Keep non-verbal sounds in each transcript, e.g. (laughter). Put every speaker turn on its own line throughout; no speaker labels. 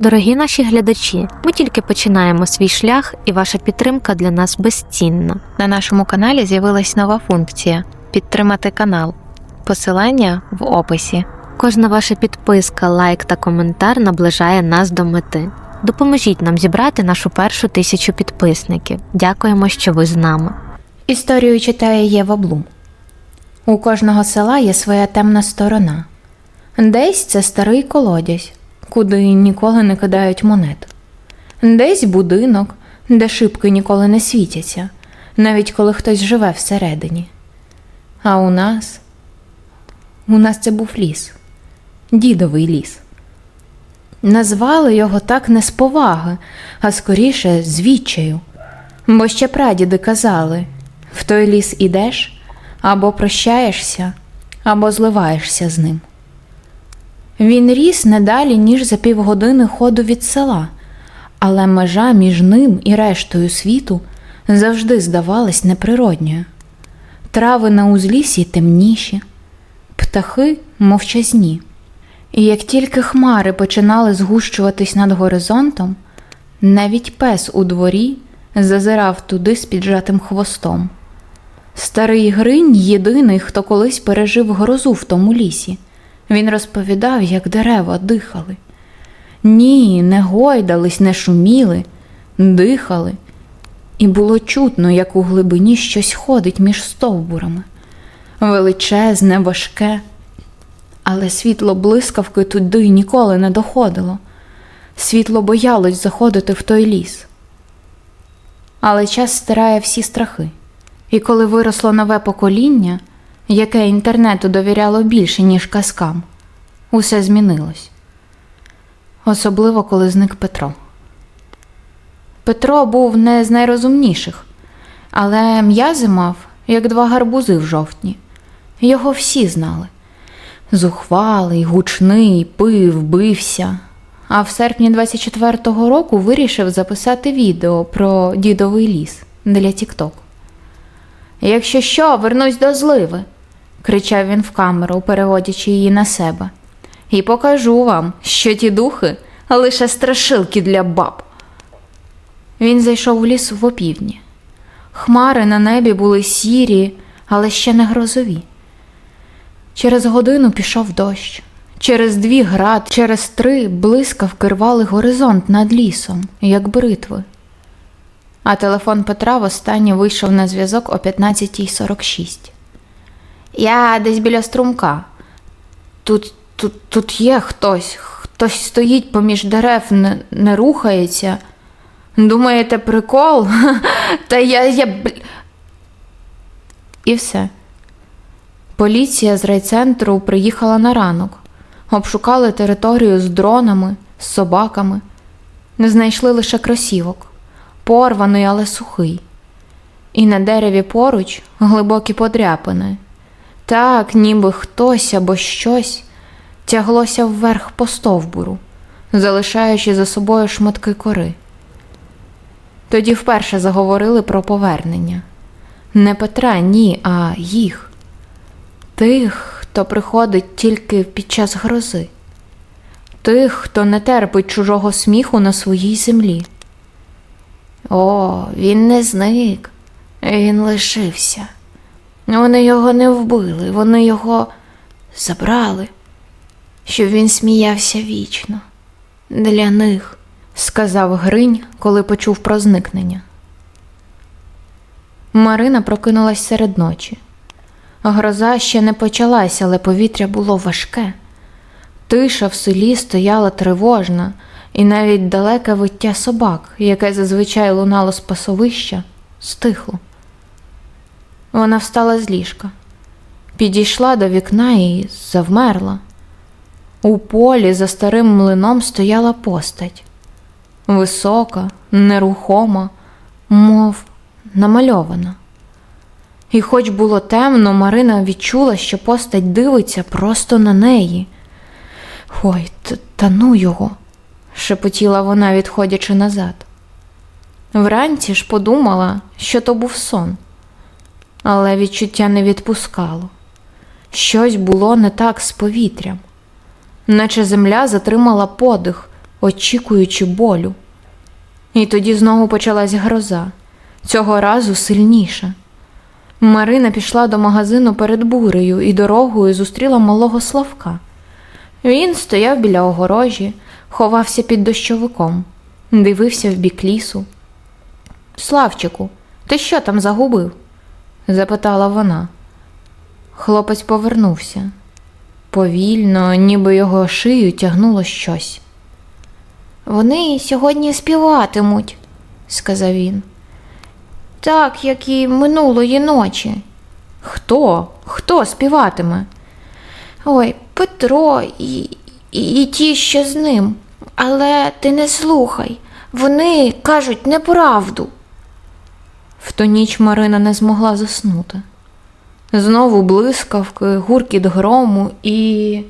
Дорогі наші глядачі, ми тільки починаємо свій шлях, і ваша підтримка для нас безцінна.
На нашому каналі з'явилась нова функція підтримати канал. Посилання в описі.
Кожна ваша підписка, лайк та коментар наближає нас до мети. Допоможіть нам зібрати нашу першу тисячу підписників. Дякуємо, що ви з нами.
Історію читає Єва Блум. У кожного села є своя темна сторона. Десь це старий колодязь, куди ніколи не кидають монет. Десь будинок, де шибки ніколи не світяться, навіть коли хтось живе всередині. А у нас у нас це був ліс, дідовий ліс. Назвали його так не з поваги, а скоріше з відчаю. Бо ще прадіди казали в той ліс ідеш, або прощаєшся, або зливаєшся з ним. Він ріс не далі, ніж за півгодини ходу від села, але межа між ним і рештою світу завжди здавалась неприродньою. Трави на узліссі темніші, птахи мовчазні. І як тільки хмари починали згущуватись над горизонтом, навіть пес у дворі зазирав туди з піджатим хвостом. Старий Гринь єдиний, хто колись пережив грозу в тому лісі. Він розповідав, як дерева дихали. Ні, не гойдались, не шуміли, дихали. І було чутно, як у глибині щось ходить між стовбурами. Величезне, важке. Але світло блискавки туди ніколи не доходило. Світло боялось заходити в той ліс. Але час стирає всі страхи. І коли виросло нове покоління, яке інтернету довіряло більше, ніж казкам, усе змінилось. Особливо, коли зник Петро. Петро був не з найрозумніших, але м'язи мав, як два гарбузи в жовтні. Його всі знали. Зухвалий, гучний, пив, бився. А в серпні 24-го року вирішив записати відео про дідовий ліс для Тікток. Якщо що, вернусь до зливи, кричав він в камеру, переводячи її на себе. І покажу вам, що ті духи лише страшилки для баб. Він зайшов у ліс в опівдні. Хмари на небі були сірі, але ще не грозові. Через годину пішов дощ, через дві град, через три блискавки рвали горизонт над лісом, як бритви. А телефон Петра востаннє вийшов на зв'язок о 15.46. Я десь біля струмка. Тут, тут, тут є хтось, хтось стоїть поміж дерев, не, не рухається. Думаєте, прикол? (laughs) Та я. я... бл-». І все. Поліція з райцентру приїхала на ранок, обшукали територію з дронами, з собаками, не знайшли лише кросівок, порваний, але сухий. І на дереві поруч глибокі подряпини. Так, ніби хтось або щось тяглося вверх по стовбуру, залишаючи за собою шматки кори. Тоді вперше заговорили про повернення. Не Петра, ні, а їх тих, хто приходить тільки під час грози, тих, хто не терпить чужого сміху на своїй землі. О, він не зник, він лишився. Вони його не вбили, вони його забрали, щоб він сміявся вічно. Для них, сказав Гринь, коли почув про зникнення. Марина прокинулась серед ночі. Гроза ще не почалася, але повітря було важке. Тиша в селі стояла тривожна, і навіть далеке виття собак, яке зазвичай лунало з пасовища, стихло. Вона встала з ліжка, підійшла до вікна і завмерла. У полі за старим млином стояла постать висока, нерухома, мов намальована. І хоч було темно, Марина відчула, що постать дивиться просто на неї. Ой, та ну його, шепотіла вона, відходячи назад. Вранці ж подумала, що то був сон, але відчуття не відпускало. Щось було не так з повітрям, наче земля затримала подих, очікуючи болю. І тоді знову почалась гроза, цього разу сильніша. Марина пішла до магазину перед бурею і дорогою зустріла малого Славка. Він стояв біля огорожі, ховався під дощовиком, дивився в бік лісу. Славчику, ти що там загубив? Запитала вона. Хлопець повернувся. Повільно, ніби його шию тягнуло щось. Вони сьогодні співатимуть, сказав він. Так, як і минулої ночі. Хто? Хто співатиме? Ой, Петро і, і, і ті, що з ним. Але ти не слухай. Вони кажуть неправду. В ту ніч Марина не змогла заснути. Знову блискавки, гуркіт грому і.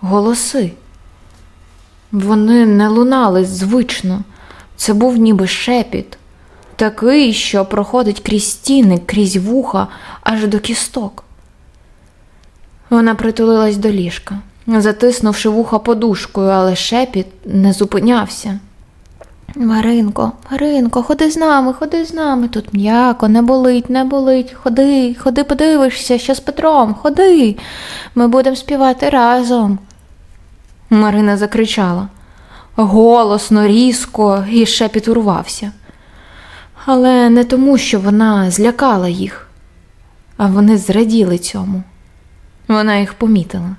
голоси. Вони не лунали звично. Це був ніби шепіт, такий, що проходить крізь стіни, крізь вуха, аж до кісток. Вона притулилась до ліжка, затиснувши вуха подушкою, але шепіт не зупинявся. Маринко, Маринко, ходи з нами, ходи з нами. Тут м'яко, не болить, не болить. Ходи, ходи, подивишся, що з Петром, ходи. Ми будемо співати разом. Марина закричала. Голосно, різко, і шепіт урвався. Але не тому, що вона злякала їх, а вони зраділи цьому. Вона їх помітила.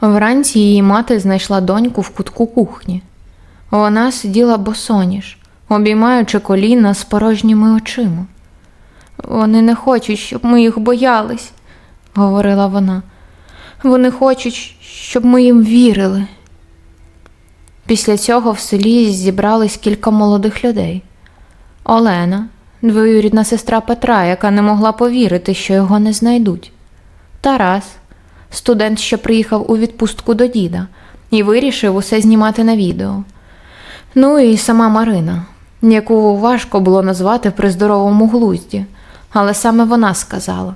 Вранці її мати знайшла доньку в кутку кухні. Вона сиділа босоніж, обіймаючи коліна з порожніми очима. Вони не хочуть, щоб ми їх боялись, говорила вона. Вони хочуть, щоб ми їм вірили. Після цього в селі зібрались кілька молодих людей. Олена, двоюрідна сестра Петра, яка не могла повірити, що його не знайдуть. Тарас, студент, що приїхав у відпустку до діда, і вирішив усе знімати на відео. Ну і сама Марина, яку важко було назвати при здоровому глузді, але саме вона сказала: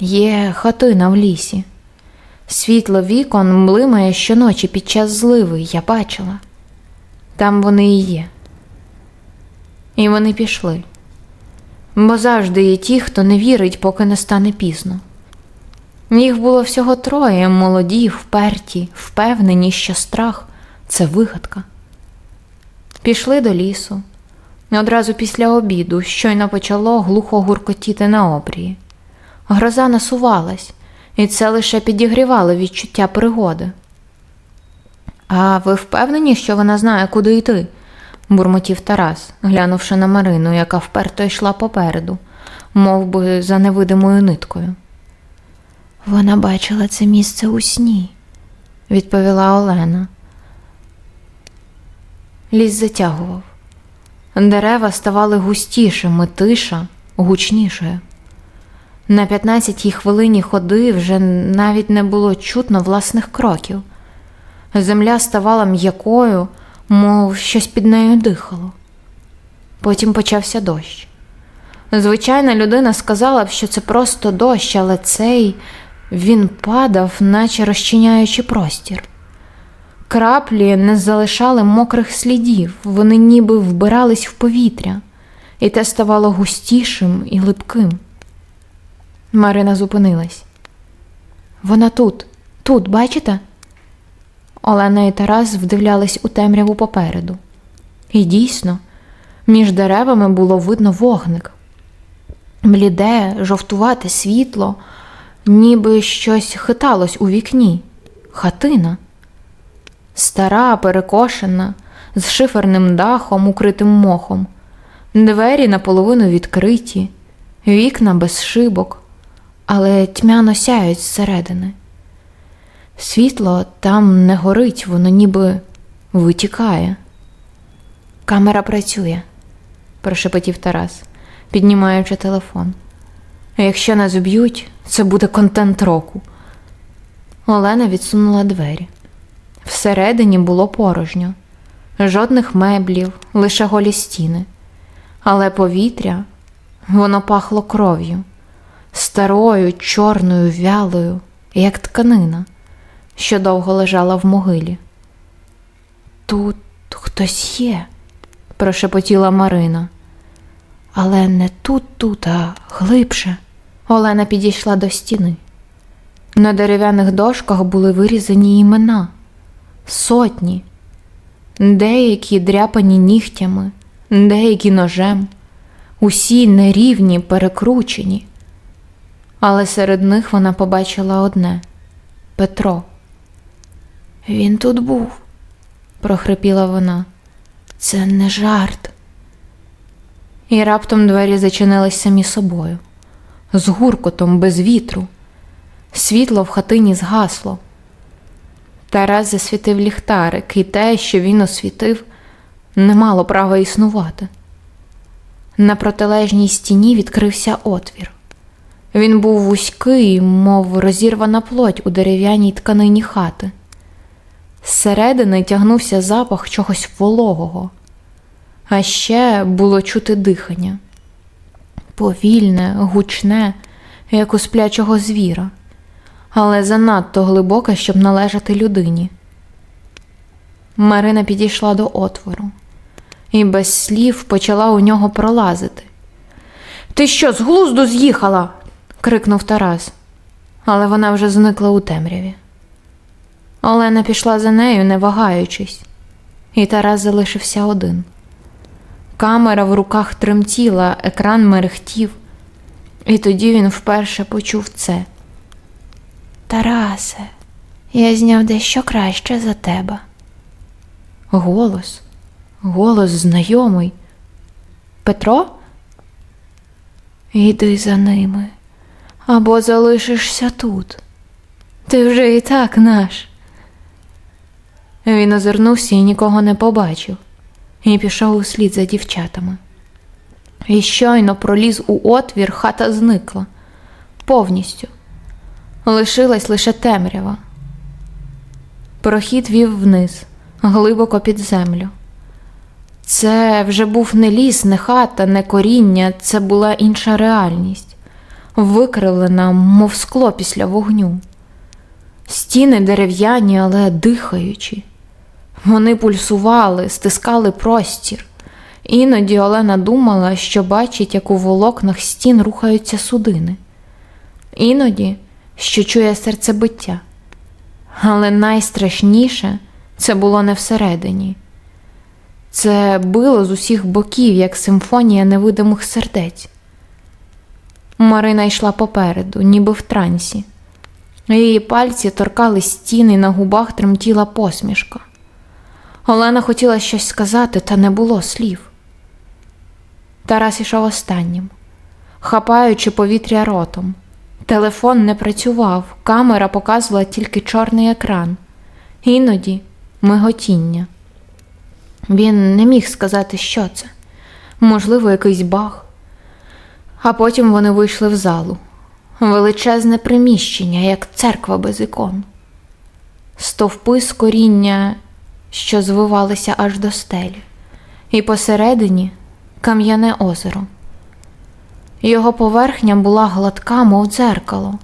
Є хатина в лісі. Світло вікон блимає щоночі під час зливи, я бачила. Там вони і є. І вони пішли. Бо завжди є ті, хто не вірить, поки не стане пізно. Їх було всього троє, молоді, вперті, впевнені, що страх це вигадка. Пішли до лісу. Одразу після обіду щойно почало глухо гуркотіти на обрії. Гроза насувалась, і це лише підігрівало відчуття пригоди. А ви впевнені, що вона знає, куди йти? бурмотів Тарас, глянувши на Марину, яка вперто йшла попереду, мов би за невидимою ниткою. Вона бачила це місце у сні, відповіла Олена. Ліс затягував. Дерева ставали густішими, тиша гучнішою. На 15-й хвилині ходи вже навіть не було чутно власних кроків. Земля ставала м'якою, мов щось під нею дихало. Потім почався дощ. Звичайна людина сказала б, що це просто дощ, але цей він падав, наче розчиняючи простір. Краплі не залишали мокрих слідів, вони ніби вбирались в повітря, і те ставало густішим і липким. Марина зупинилась. Вона тут, тут, бачите? Олена і Тарас вдивлялись у темряву попереду. І дійсно, між деревами було видно вогник. Бліде, жовтувате світло, ніби щось хиталось у вікні. Хатина. Стара, перекошена, з шиферним дахом, укритим мохом, двері наполовину відкриті, вікна без шибок, але тьмяно сяють зсередини. Світло там не горить, воно ніби витікає. Камера працює, прошепотів Тарас, піднімаючи телефон. Якщо нас б'ють, це буде контент року. Олена відсунула двері. Всередині було порожньо, жодних меблів, лише голі стіни, але повітря воно пахло кров'ю, старою, чорною, вялою, як тканина, що довго лежала в могилі. Тут хтось є, прошепотіла Марина. Але не тут, тут, а глибше. Олена підійшла до стіни. На дерев'яних дошках були вирізані імена сотні, деякі дряпані нігтями, деякі ножем, усі нерівні, перекручені. Але серед них вона побачила одне Петро. Він тут був, прохрипіла вона. Це не жарт. І раптом двері зачинились самі собою, з гуркотом, без вітру. Світло в хатині згасло. Тарас засвітив ліхтарик, і те, що він освітив, не мало права існувати. На протилежній стіні відкрився отвір. Він був вузький, мов розірвана плоть у дерев'яній тканині хати. Зсередини тягнувся запах чогось вологого, а ще було чути дихання повільне, гучне, як у сплячого звіра, але занадто глибоке, щоб належати людині. Марина підійшла до отвору і без слів почала у нього пролазити. Ти що, з глузду з'їхала? крикнув Тарас, але вона вже зникла у темряві. Олена пішла за нею, не вагаючись, і Тарас залишився один. Камера в руках тремтіла, екран мерехтів, і тоді він вперше почув це. Тарасе, я зняв дещо краще за тебе. Голос, голос знайомий. Петро? Йди за ними, або залишишся тут. Ти вже і так наш. Він озирнувся і нікого не побачив, і пішов услід за дівчатами. І щойно проліз у отвір, хата зникла повністю. Лишилась лише темрява. Прохід вів вниз, глибоко під землю. Це вже був не ліс, не хата, не коріння, це була інша реальність, викривлена, мов скло після вогню. Стіни дерев'яні, але дихаючі. Вони пульсували, стискали простір. Іноді Олена думала, що бачить, як у волокнах стін рухаються судини. Іноді, що чує серцебиття. Але найстрашніше це було не всередині. Це било з усіх боків, як симфонія невидимих сердець. Марина йшла попереду, ніби в трансі. Її пальці торкали стіни, на губах тремтіла посмішка. Олена хотіла щось сказати, та не було слів. Тарас ішов останнім, хапаючи повітря ротом. Телефон не працював, камера показувала тільки чорний екран, іноді миготіння. Він не міг сказати, що це, можливо, якийсь баг. А потім вони вийшли в залу величезне приміщення, як церква без ікон, стовпи з коріння, що звивалися аж до стелі, і посередині кам'яне озеро. Його поверхня була гладка, мов дзеркало,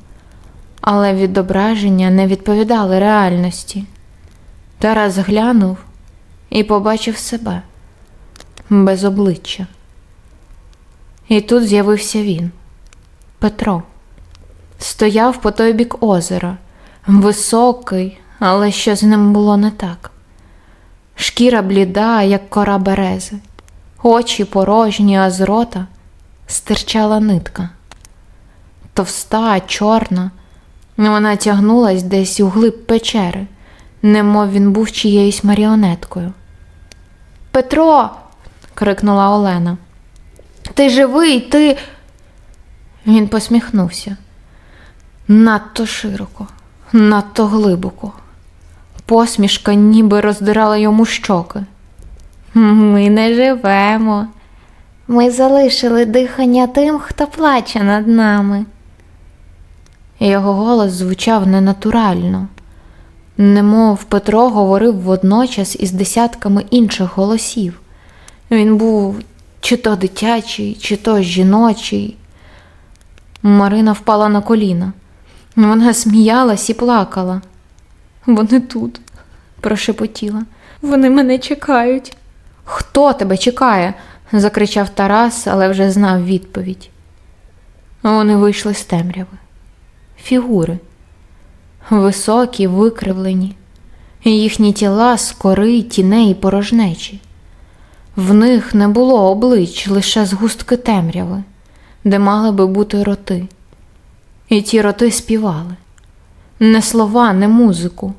але відображення не відповідали реальності. Тарас глянув і побачив себе без обличчя. І тут з'явився він, Петро. Стояв по той бік озера, високий, але що з ним було не так. Шкіра бліда, як кора берези, очі порожні, а з рота стирчала нитка. Товста, чорна, вона тягнулась десь у глиб печери, немов він був чиєюсь маріонеткою. Петро. крикнула Олена. Ти живий, ти. Він посміхнувся. Надто широко, надто глибоко. Посмішка ніби роздирала йому щоки. Ми не живемо. Ми залишили дихання тим, хто плаче над нами. Його голос звучав ненатурально, немов Петро говорив водночас із десятками інших голосів. Він був чи то дитячий, чи то жіночий. Марина впала на коліна. Вона сміялась і плакала. Вони тут, прошепотіла. Вони мене чекають. Хто тебе чекає? Закричав Тарас, але вже знав відповідь. Вони вийшли з темряви. Фігури. Високі, викривлені, їхні тіла з кори, тіней і порожнечі. В них не було облич, лише згустки темряви, де мали би бути роти. І ті роти співали. Не слова, не музику.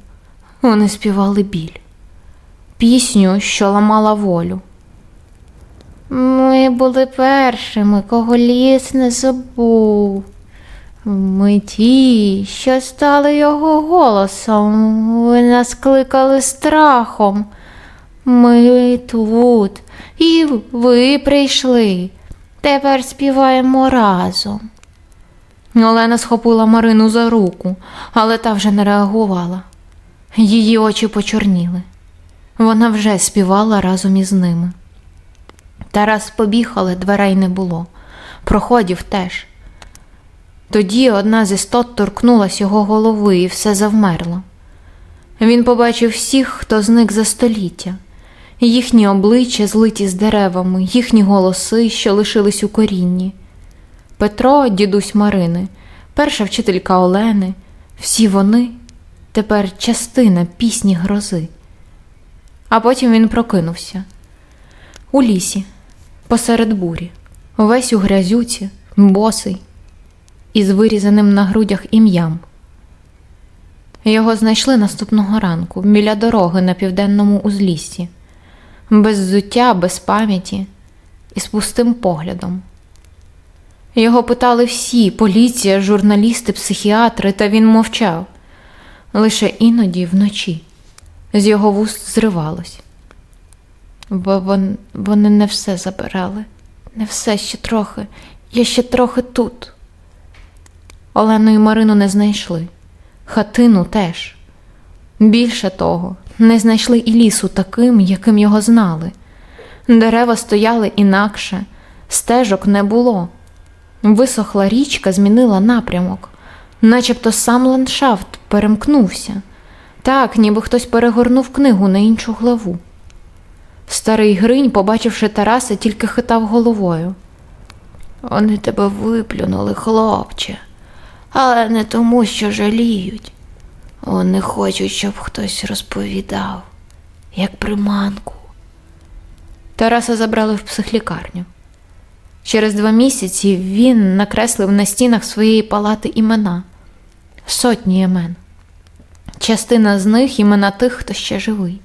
Вони співали біль, пісню, що ламала волю. Ми були першими, кого ліс не забув. Ми ті, що стали його голосом, ви нас кликали страхом. Ми тут, і ви прийшли. Тепер співаємо разом. Олена схопила Марину за руку, але та вже не реагувала. Її очі почорніли. Вона вже співала разом із ними. Тарас побіг, але дверей не було. Проходів теж. Тоді одна з істот торкнулась його голови і все завмерло. Він побачив всіх, хто зник за століття, їхні обличчя злиті з деревами, їхні голоси, що лишились у корінні. Петро, дідусь Марини, перша вчителька Олени, всі вони тепер частина пісні грози. А потім він прокинувся у лісі, посеред бурі, увесь у грязюці, босий, із вирізаним на грудях ім'ям. Його знайшли наступного ранку біля дороги на південному узліссі, без зуття, без пам'яті і з пустим поглядом. Його питали всі поліція, журналісти, психіатри, та він мовчав. Лише іноді вночі з його вуст зривалось. Бо вон, вони не все забирали, не все ще трохи, я ще трохи тут. Олену і Марину не знайшли, хатину теж. Більше того, не знайшли і лісу таким, яким його знали. Дерева стояли інакше, стежок не було. Висохла річка змінила напрямок, начебто сам ландшафт перемкнувся, так, ніби хтось перегорнув книгу на іншу главу. Старий Гринь, побачивши Тараса, тільки хитав головою. Вони тебе виплюнули, хлопче, але не тому, що жаліють. Вони хочуть, щоб хтось розповідав, як приманку. Тараса забрали в психлікарню. Через два місяці він накреслив на стінах своєї палати імена, сотні імен. Частина з них імена тих, хто ще живий.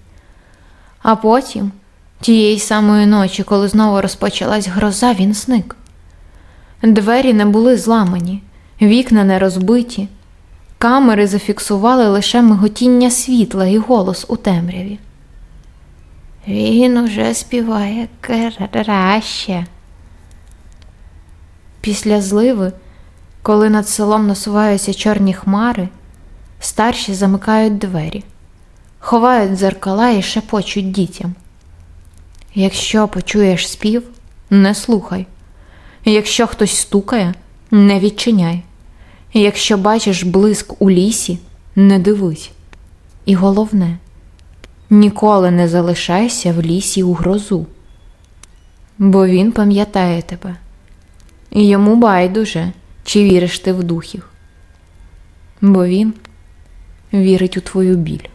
А потім, тієї самої ночі, коли знову розпочалась гроза, він зник. Двері не були зламані, вікна не розбиті, камери зафіксували лише миготіння світла і голос у темряві. Він уже співає краще. Після зливи, коли над селом насуваються чорні хмари, старші замикають двері, ховають дзеркала і шепочуть дітям. Якщо почуєш спів, не слухай. Якщо хтось стукає, не відчиняй. Якщо бачиш блиск у лісі, не дивись. І головне, ніколи не залишайся в лісі у грозу, бо він пам'ятає тебе. І йому байдуже, чи віриш ти в духів, бо він вірить у твою біль.